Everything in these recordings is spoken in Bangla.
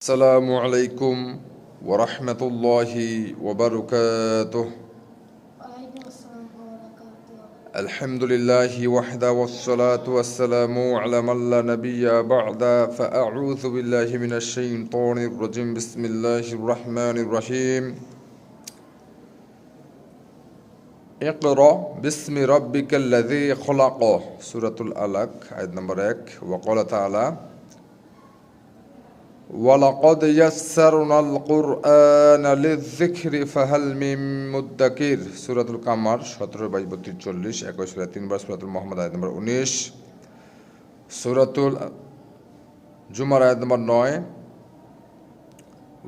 السلام عليكم ورحمة الله وبركاته. الحمد لله وحده والصلاة والسلام على من لا نبي بعد فأعوذ بالله من الشيطان الرجيم. بسم الله الرحمن الرحيم. اقرأ باسم ربك الذي خلق سورة الألق آية نمبر 1 وقال تعالى ولقد يسرنا القرآن للذكر فهل من مدكر سورة القمر 17 22 40 21 سورة 3 বার সূরাতুল মুহাম্মদ আয়াত নম্বর 19 সূরাতুল জুমার আয়াত নম্বর 9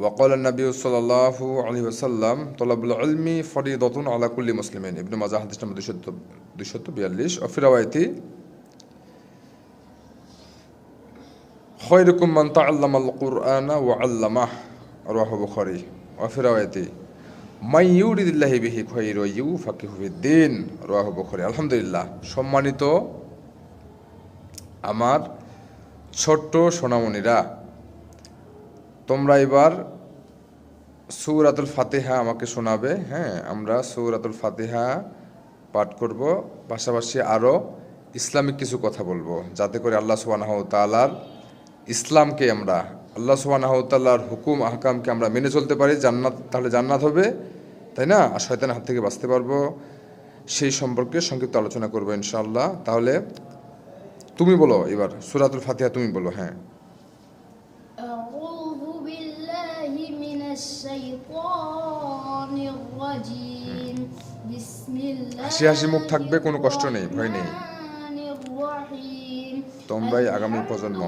وقال النبي صلى الله عليه وسلم طلب العلم فريضة على كل مسلم ابن ماجه حديث নম্বর 242 وفي روايته খয়রকুম মান তা আল্লাম আল কুরআনা ও আল্লামাহ, রাহ বখরি। ওয়াফিরাওয়াতি মাই ইউরিদুল্লাহি বিহি খয়র ইউ ফাকিহুদ্দিন রাহ বখরি। আলহামদুলিল্লাহ, সম্মানিত আমার ছোট্ট সোনামনিরা তোমরা এবার সৌরাতুল ফাতেহা আমাকে শোনাবে হ্যাঁ? আমরা সৌরাতুল ফাতেহা পাঠ করব, পাশাপাশি আরও ইসলামিক কিছু কথা বলব, যাতে করে আল্লাহ সুবাহ তালার ইসলামকে আমরা আল্লাহ সুবাহতাল্লাহর হুকুম আহকামকে আমরা মেনে চলতে পারি জান্নাত তাহলে জান্নাত হবে তাই না? আর শয়তানের হাত থেকে বাঁচতে পারব সেই সম্পর্কে সংক্ষিপ্ত আলোচনা করব ইনশাআল্লাহ। তাহলে তুমি বলো এবার সুরাতুল ফাতিহা তুমি বলো হ্যাঁ। হাসি হাসি মুখ থাকবে কোনো কষ্ট নেই ভয় নেই। তোমরাই আগামী প্রজন্ম।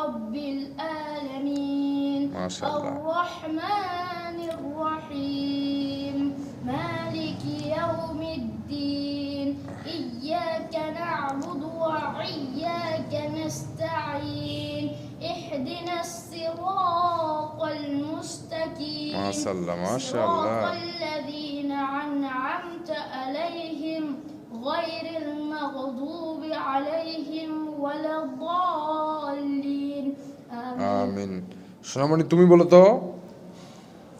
رب العالمين. ما شاء الله. الرحمن الرحيم. مالك يوم الدين. إياك نعبد وإياك نستعين. اهدنا الصراط المستقيم. ما شاء الله، ما شاء الله. صراط الذين أنعمت عليهم غير المغضوب عليهم ولا الضالين. আমিন। সোনামণি তুমি বলো তো।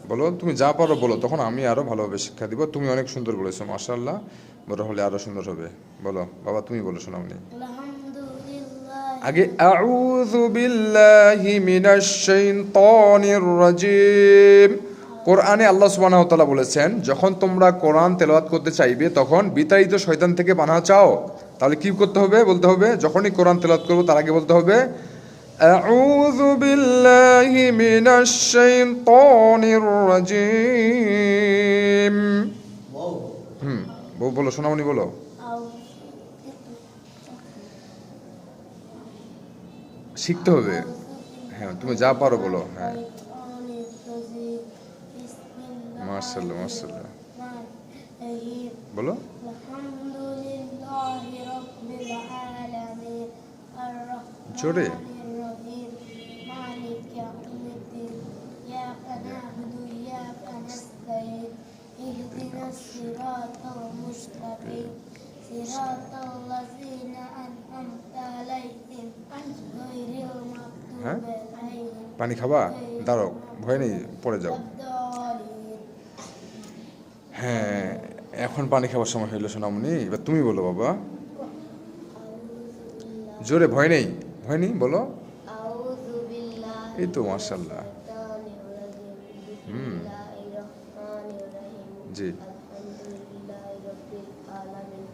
বলো তুমি যা পারো বলো। তখন আমি আরও ভালোভাবে শিক্ষা দিব। তুমি অনেক সুন্দর বলেছ মাশাল্লাহ বড় হলে আরও সুন্দর হবে। বলো বাবা তুমি বলো সোনামণি। আগে আউযু বিল্লাহি মিনাশ শাইতানির রাজিম। কোরআনে আল্লাহ সুবহানাহু ওয়া তাআলা বলেছেন যখন তোমরা কোরআন তেলাওয়াত করতে চাইবে তখন বিতাড়িত শয়তান থেকে পানা চাও। তাহলে কি করতে হবে বলতে হবে? যখনই কোরআন তেলাওয়াত করব তার আগে বলতে হবে আউযু বিল্লাহি মিনাশ শাইতানির রাজিম হুম বউ বলো সোনামণি বলো শিখতে হবে হ্যাঁ তুমি যা পারো বলো হ্যাঁ মার্শাল্লাহ মার্শাল্লাহ বলো الحمد لله رب العالمين الرحمن জোরে হ্যাঁ? পানি খাবা? দাঁড়ক ভয় নেই, পড়ে যাও। হ্যাঁ এখন পানি খাবার সময় হইল সোনামনি এবার তুমি বলো বাবা। জোরে, ভয় নেই ভয় নেই, বলো। এই তো মার্শাল্লাহ হুম। জি।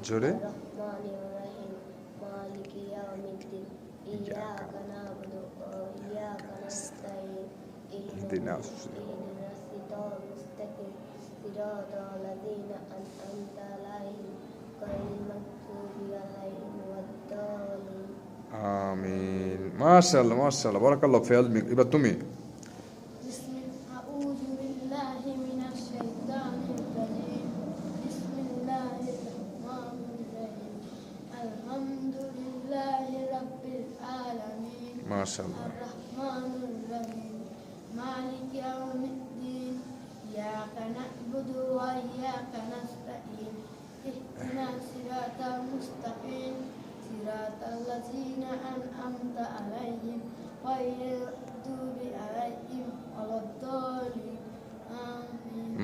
জোরে। الذين صراط الذين أنعمت عليهم غير المغضوب عليهم والضالين آمين ما شاء الله ما نعبد وإياك نستعين اهدنا صراط المستقيم صراط الذين أنعمت عليهم غير المغضوب عليهم ولا الضالين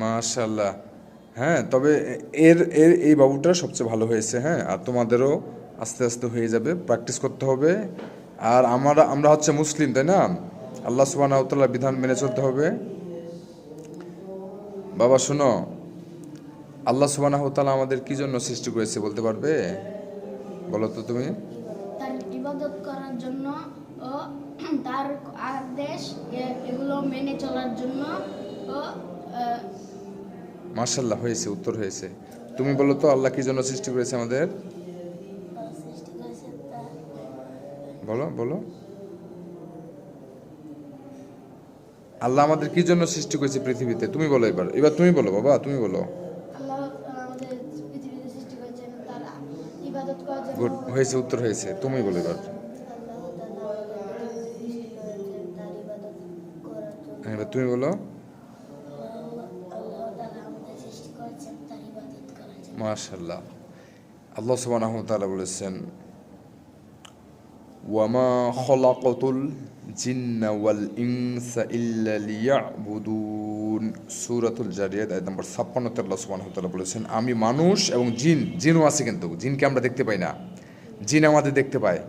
মাশাল্লাহ হ্যাঁ তবে এর এর এই বাবুটা সবচেয়ে ভালো হয়েছে হ্যাঁ আর তোমাদেরও আস্তে আস্তে হয়ে যাবে প্র্যাকটিস করতে হবে। আর আমরা আমরা হচ্ছে মুসলিম, তাই না? আল্লাহ সুবাহ বিধান মেনে চলতে হবে। বাবা শোনো। আল্লাহ সুবাহ আমাদের কি জন্য সৃষ্টি করেছে বলতে পারবে? বলো তো তুমি। তার ইবাদত করার জন্য ও তার আদেশ এগুলো মেনে চলার জন্য ও মার্শাল্লাহ হয়েছে উত্তর হয়েছে। তুমি বলো তো আল্লাহ কি জন্য সৃষ্টি করেছে আমাদের? বলো বলো। আল্লাহ আমাদের কি জন্য সৃষ্টি করেছে পৃথিবীতে? তুমি বলো এবার। এবার তুমি বলো বাবা তুমি বলো। গুড হয়েছে উত্তর হয়েছে। তুমি বলো এবার। হ্যাঁ, এবার তুমি বলো। মাশাল্লাহ আল্লাহ তাআলা বলেছেন ওয়ামা খলাকতুল ইনসা ইল্লা লিয়াবুদুন সূরাতুল জারিয়াত, আয়াত নম্বর 56 তে আল্লাহ সুবহানাহু ওয়া তাআলা বলেছেন, আমি মানুষ এবং জিন, জিনও আছে কিন্তু, জিনকে আমরা দেখতে পাই না। জিন আমাদের দেখতে পায়।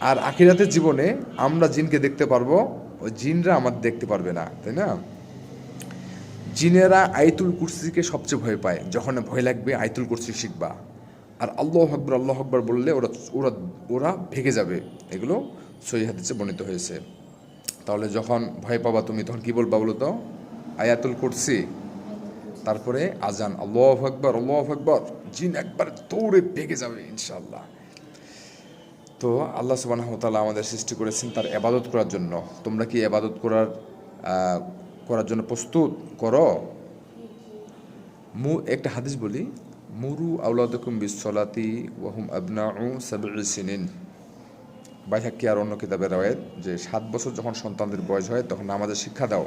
আর আখিরাতের জীবনে আমরা জিনকে দেখতে পারব, ওই জিনরা আমাদের দেখতে পারবে না, তাই না? জিনেরা আইতুল কুরসিকে সবচেয়ে ভয় পায়, যখন ভয় লাগবে আইতুল কুরসি শিখবা। আর আল্লাহ আকবর আল্লাহ আকবর বললে ওরা ওরা ওরা ভেঙে যাবে। এগুলো সই হাদিসে বর্ণিত হয়েছে। তাহলে যখন ভয় পাবা তুমি, তখন কি বলবা বলো তো? আয়াতুল কুরসি। তারপরে আজান, আল্লাহ আকবর আল্লাহ আকবর। জিন একবার দৌড়ে ভেগে যাবে, ইনশাআল্লাহ। তো আল্লাহ সুবাহ তাআলা আমাদের সৃষ্টি করেছেন তার এবাদত করার জন্য। তোমরা কি এবাদত করার করার জন্য প্রস্তুত? করো। মু, একটা হাদিস বলি। মুরু আউলাদকুম বিসলাতি ওয়াহুম আবনাউ সাবঈ সিনিন। বাইহাক্কি আর অন্য কিতাবের রয়েত যে সাত বছর যখন সন্তানদের বয়স হয়, তখন আমাদের শিক্ষা দাও।